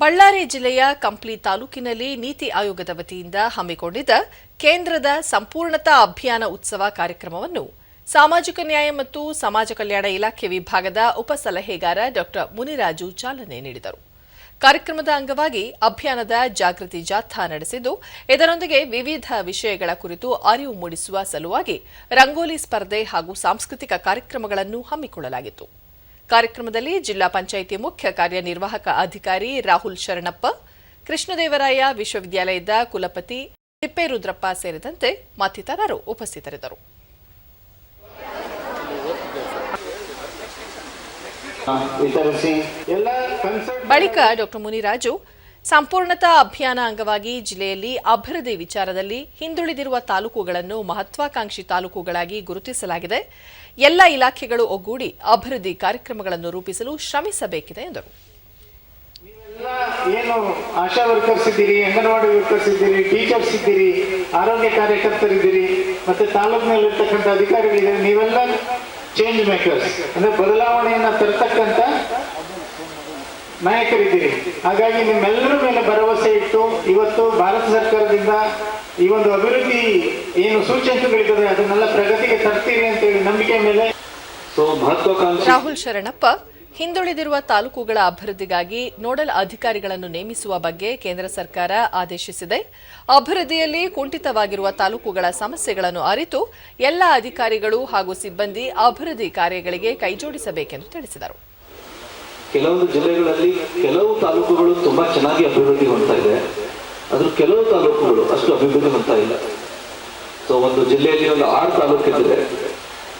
ಬಳ್ಳಾರಿ ಜಿಲ್ಲೆಯ ಕಂಪ್ಲಿ ತಾಲೂಕಿನಲ್ಲಿ ನೀತಿ ಆಯೋಗದ ವತಿಯಿಂದ ಹಮ್ಮಿಕೊಂಡಿದ್ದ ಕೇಂದ್ರದ ಸಂಪೂರ್ಣತಾ ಅಭಿಯಾನ ಉತ್ಸವ ಕಾರ್ಯಕ್ರಮವನ್ನು ಸಾಮಾಜಿಕ ನ್ಯಾಯ ಮತ್ತು ಸಮಾಜ ಕಲ್ಯಾಣ ಇಲಾಖೆ ವಿಭಾಗದ ಉಪ ಸಲಹೆಗಾರ ಡಾ ಮುನಿರಾಜು ಚಾಲನೆ ನೀಡಿದರು. ಕಾರ್ಯಕ್ರಮದ ಅಂಗವಾಗಿ ಅಭಿಯಾನದ ಜಾಗೃತಿ ಜಾಥಾ ನಡೆಸಿದ್ದು, ಇದರೊಂದಿಗೆ ವಿವಿಧ ವಿಷಯಗಳ ಕುರಿತು ಅರಿವು ಮೂಡಿಸುವ ಸಲುವಾಗಿ ರಂಗೋಲಿ ಸ್ಪರ್ಧೆ ಹಾಗೂ ಸಾಂಸ್ಕೃತಿಕ ಕಾರ್ಯಕ್ರಮಗಳನ್ನು ಹಮ್ಮಿಕೊಳ್ಳಲಾಗಿತ್ತು. ಕಾರ್ಯಕ್ರಮದಲ್ಲಿ ಜಿಲ್ಲಾ ಪಂಚಾಯಿತಿ ಮುಖ್ಯ ಕಾರ್ಯನಿರ್ವಾಹಕ ಅಧಿಕಾರಿ ರಾಹುಲ್ ಶರಣಪ್ಪ ಕೃಷ್ಣದೇವರಾಯ ವಿಶ್ವವಿದ್ಯಾಲಯದ ಕುಲಪತಿ ತಿಪ್ಪೇರುದ್ರಪ್ಪ ಸೇರಿದಂತೆ ಮತ್ತಿತರರು ಉಪಸ್ಥಿತರಿದ್ದರು. ಬಳಿಕ ಡಾಕ್ಟರ್ ಮುನಿರಾಜು ಸಂಪೂರ್ಣತಾ ಅಭಿಯಾನ ಅಂಗವಾಗಿ ಜಿಲ್ಲೆಯಲ್ಲಿ ಅಭಿವೃದ್ಧಿ ವಿಚಾರದಲ್ಲಿ ಹಿಂದುಳಿದಿರುವ ತಾಲೂಕುಗಳನ್ನು ಮಹತ್ವಾಕಾಂಕ್ಷಿ ತಾಲೂಕುಗಳಾಗಿ ಗುರುತಿಸಲಾಗಿದೆ. ಎಲ್ಲ ಇಲಾಖೆಗಳು ಒಗ್ಗೂಡಿ ಅಭಿವೃದ್ಧಿ ಕಾರ್ಯಕ್ರಮಗಳನ್ನು ರೂಪಿಸಲು ಶ್ರಮಿಸಬೇಕಿದೆ ಎಂದರು. ಏನು ಆಶಾ ವರ್ಕರ್ಸ್ ಇದ್ದೀರಿ ಅಂಗನವಾಡಿ ವರ್ಕರ್ಸ್ ಇದ್ದೀರಿ ಟೀಚರ್ಸ್ ಇದ್ದೀರಿ, ಆರೋಗ್ಯ ಕಾರ್ಯಕರ್ತರಿದ್ದೀರಿ, ಮತ್ತೆ ತಾಲೂಕಿನಲ್ಲಿರ್ತಕ್ಕಂಥ ಅಧಿಕಾರಿಗಳಿದ್ದೀರಿ, ನೀವೆಲ್ಲ ಚೇಂಜ್ ಮೇಕರ್ಸ್ ಅಂದ್ರೆ ಬದಲಾವಣೆಯನ್ನ ತರ್ತಕ್ಕಂಥ ನಾಯಕರಿದ್ದೀರಿ. ಹಾಗಾಗಿ ನಿಮ್ಮೆಲ್ಲರ ಮೇಲೆ ಭರವಸೆ ಇಟ್ಟು ಇವತ್ತು ಭಾರತ ಸರ್ಕಾರದಿಂದ ಈ ಒಂದು ಅಭಿವೃದ್ಧಿ ಏನು ಸೂಚನೆಗಳಿದ್ದಾವೆ ಅದನ್ನೆಲ್ಲ ಪ್ರಗತಿಗೆ ತರ್ತೀರಿ ಅಂತೇಳಿ ನಂಬಿಕೆ ಮೇಲೆ ಸೊ ಮಹತ್ವಾಕಾಂಕ್ಷಿ ರಾಹುಲ್ ಶರಣಪ್ಪ ಹಿಂದುಳಿದಿರುವ ತಾಲೂಕುಗಳ ಅಭಿವೃದ್ಧಿಗಾಗಿ ನೋಡಲ್ ಅಧಿಕಾರಿಗಳನ್ನು ನೇಮಿಸುವ ಬಗ್ಗೆ ಕೇಂದ್ರ ಸರ್ಕಾರ ಆದೇಶಿಸಿದೆ. ಅಭಿವೃದ್ಧಿಯಲ್ಲಿ ಕುಂಠಿತವಾಗಿರುವ ತಾಲೂಕುಗಳ ಸಮಸ್ಯೆಗಳನ್ನು ಅರಿತು ಎಲ್ಲ ಅಧಿಕಾರಿಗಳು ಹಾಗೂ ಸಿಬ್ಬಂದಿ ಅಭಿವೃದ್ಧಿ ಕಾರ್ಯಗಳಿಗೆ ಕೈಜೋಡಿಸಬೇಕೆಂದು ತಿಳಿಸಿದರು. ಕೆಲವೊಂದು ಜಿಲ್ಲೆಗಳಲ್ಲಿ ಕೆಲವು ತಾಲೂಕುಗಳು ತುಂಬಾ ಚೆನ್ನಾಗಿ ಅಭಿವೃದ್ಧಿ ಹೊಂದ್ತಾ ಇದೆ. ಅದ್ರ ಕೆಲವು ತಾಲೂಕುಗಳು ಅಷ್ಟು ಅಭಿವೃದ್ಧಿ ಹೊಂದ್ತಾ ಇಲ್ಲ. ಸೊ ಒಂದು ಜಿಲ್ಲೆಯಲ್ಲಿ ಒಂದು ಆರು ತಾಲೂಕು ಇದ್ರೆ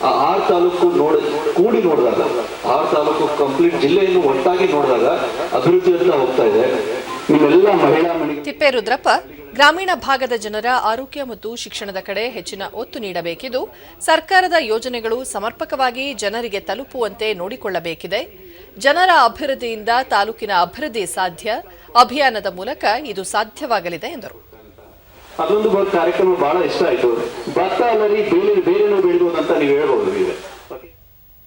ಆ ಆರು ತಾಲೂಕು ನೋಡಿ, ಕೂಡಿ ನೋಡಿದಾಗ, ಆರು ತಾಲೂಕು ಕಂಪ್ಲೀಟ್ ಜಿಲ್ಲೆಯನ್ನು ಒಟ್ಟಾಗಿ ನೋಡಿದಾಗ ಅಭಿವೃದ್ಧಿ ಅಂತ ಹೋಗ್ತಾ ಇದೆ. ನಿಮ್ಮೆಲ್ಲ ಮಹಿಳಾ ತಿಪ್ಪೇರುದ್ರಪ್ಪ ಗ್ರಾಮೀಣ ಭಾಗದ ಜನರ ಆರೋಗ್ಯ ಮತ್ತು ಶಿಕ್ಷಣದ ಕಡೆ ಹೆಚ್ಚಿನ ಒತ್ತು ನೀಡಬೇಕಿದ್ದು, ಸರ್ಕಾರದ ಯೋಜನೆಗಳು ಸಮರ್ಪಕವಾಗಿ ಜನರಿಗೆ ತಲುಪುವಂತೆ ನೋಡಿಕೊಳ್ಳಬೇಕಿದೆ. ಜನರ ಅಭಿವೃದ್ಧಿಯಿಂದ ತಾಲೂಕಿನ ಅಭಿವೃದ್ಧಿ ಸಾಧ್ಯ, ಅಭಿಯಾನದ ಮೂಲಕ ಇದು ಸಾಧ್ಯವಾಗಲಿದೆ ಎಂದರು. ಅದೊಂದು ಕಾರ್ಯಕ್ರಮ ಬಹಳ ಇಷ್ಟ ಆಯಿತು. ಭತ್ತ ಅಲ್ಲರಿ ಬೇರೆ ಬೇರೆನೂ ಬೆಳೆದು ಅಂತ ನೀವು ಹೇಳ್ಬೋದು.